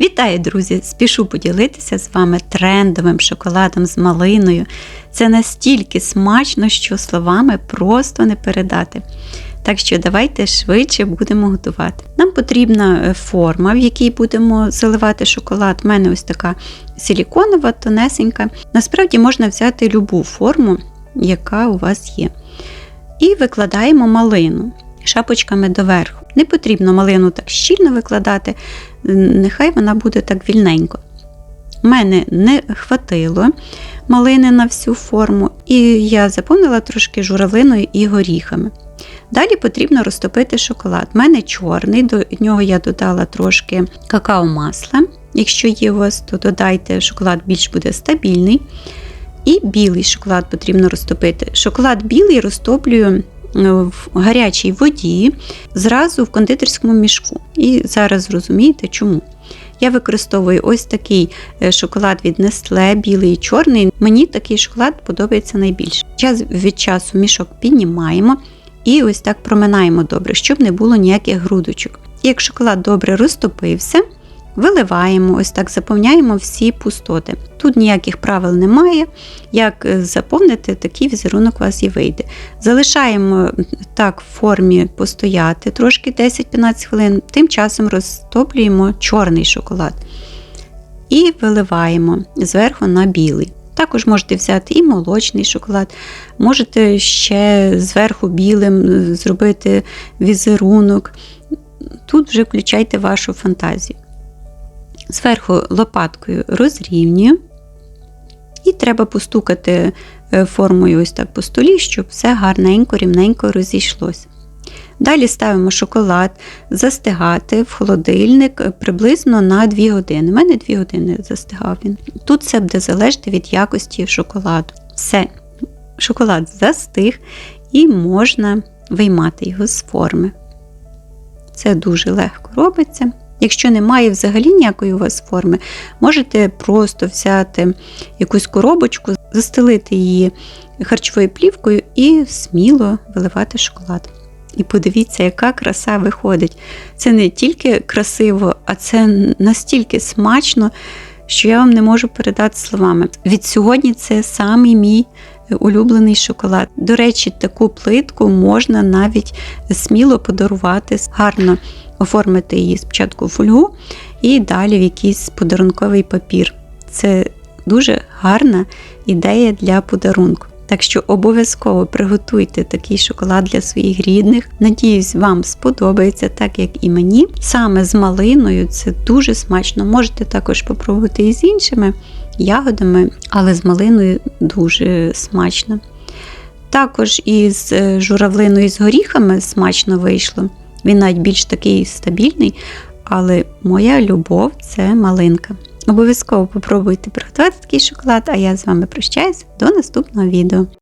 Вітаю, друзі! Спішу поділитися з вами трендовим шоколадом з малиною. Це настільки смачно, що словами просто не передати. Так що давайте швидше будемо готувати. Нам потрібна е, форма, в якій будемо заливати шоколад. У мене ось така силіконова, тонесенька. Насправді можна взяти любу форму, яка у вас є. І викладаємо малину шапочками доверху. Не потрібно малину так щільно викладати, нехай вона буде так вільненько. У мене не хватило малини на всю форму, і я заповнила трошки журавлиною і горіхами. Далі потрібно розтопити шоколад. У мене чорний, до нього я додала трошки какао-масла. Якщо є у вас, то додайте шоколад більш буде стабільний. І білий шоколад потрібно розтопити. Шоколад білий розтоплюю в гарячій воді зразу в кондитерському мішку. І зараз зрозумієте чому. Я використовую ось такий е, шоколад від Nestle, білий і чорний. Мені такий шоколад подобається найбільше. Час від часу мішок піднімаємо і ось так проминаємо добре, щоб не було ніяких грудочок. Як шоколад добре розтопився, виливаємо, ось так заповняємо всі пустоти. Тут ніяких правил немає. Як е, заповнити, такий візерунок у вас і вийде. Залишаємо так в формі постояти трошки 10-15 хвилин, тим часом розтоплюємо чорний шоколад і виливаємо зверху на білий. Також можете взяти і молочний шоколад, можете ще зверху білим е, зробити візерунок. Тут вже включайте вашу фантазію. Зверху лопаткою розрівнюю. І треба постукати е, формою ось так по столі, щоб все гарненько, рівненько розійшлося. Далі ставимо шоколад застигати в холодильник е, приблизно на 2 години. У мене 2 години застигав він. Тут все буде залежати від якості шоколаду. Все, шоколад застиг і можна виймати його з форми. Це дуже легко робиться. Якщо немає взагалі ніякої у вас форми, можете просто взяти якусь коробочку, застелити її харчовою плівкою і сміло виливати шоколад. І подивіться, яка краса виходить. Це не тільки красиво, а це настільки смачно, що я вам не можу передати словами. Від сьогодні це самий мій улюблений шоколад. До речі, таку плитку можна навіть сміло подарувати, гарно оформити її спочатку в фольгу і далі в якийсь подарунковий папір. Це дуже гарна ідея для подарунку. Так що обов'язково приготуйте такий шоколад для своїх рідних. Надіюсь, вам сподобається, так як і мені. Саме з малиною це дуже смачно. Можете також спробувати і з іншими ягодами, але з малиною дуже смачно. Також із журавлиною і з горіхами смачно вийшло. Він навіть більш такий стабільний, але моя любов це малинка. Обов'язково попробуйте приготувати такий шоколад, а я з вами прощаюсь до наступного відео.